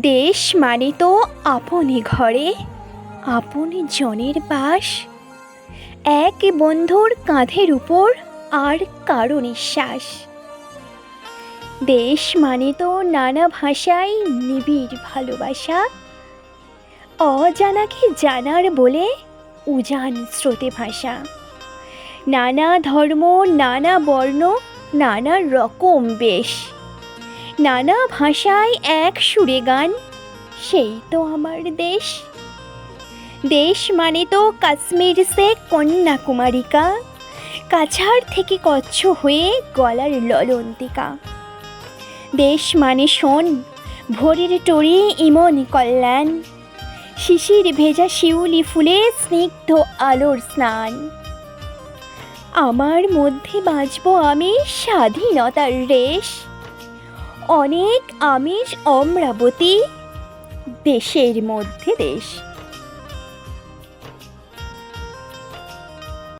দেশ মানে তো আপনি ঘরে, আপনি জনের বাস। এক বন্ধুর কাঁধের উপর আর কারও নিঃশ্বাস। দেশ মানে তো নানা ভাষায় নিবিড় ভালোবাসা। অজানাকে জানার বলে উজান স্রোতে ভাষা। নানা ধর্ম, নানা বর্ণ, নানা রকম বেশ। নানা ভাষায় এক সুরে গান। সেই তো আমার দেশ। দেশ মানে তো কাশ্মীর সে কন্যাকুমারিকা কাছাড় থেকে কচ্ছ হয়ে গলার ললন্তিকা। দেশ মানে শোন, ভোরের টরি ইমন কল্যাণ। শিশির ভেজা শিউলি ফুলে স্নিগ্ধ আলোর স্নান। আমার মধ্যে বাঁচব আমি স্বাধীনতার রেশ। অনেক আমিষ অমরাবতী দেশের মধ্যে দেশ।